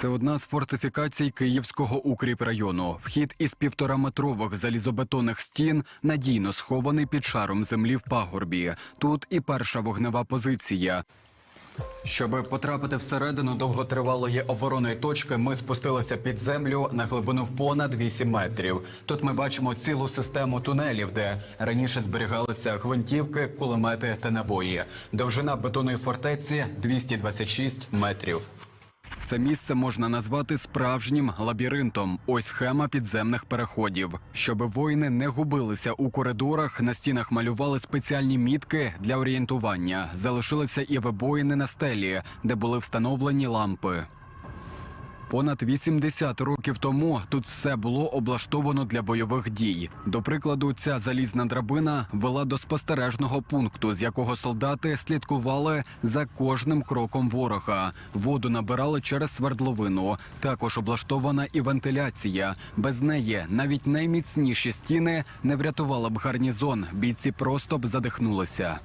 Це одна з фортифікацій Київського укріпрайону. Вхід із півтораметрових залізобетонних стін надійно схований під шаром землі в пагорбі. Тут і перша вогнева позиція. Щоб потрапити всередину довготривалої оборонної точки, ми спустилися під землю на глибину понад 8 метрів. Тут ми бачимо цілу систему тунелів, де раніше зберігалися гвинтівки, кулемети та набої. Довжина бетонної фортеці 226 метрів. Це місце можна назвати справжнім лабіринтом. Ось схема підземних переходів. Щоби воїни не губилися у коридорах, на стінах малювали спеціальні мітки для орієнтування. Залишилися і вибоїни на стелі, де були встановлені лампи. Понад 80 років тому тут все було облаштовано для бойових дій. До прикладу, ця залізна драбина вела до спостережного пункту, з якого солдати слідкували за кожним кроком ворога. Воду набирали через свердловину. Також облаштована і вентиляція. Без неї навіть найміцніші стіни не врятували б гарнізон. Бійці просто б задихнулися.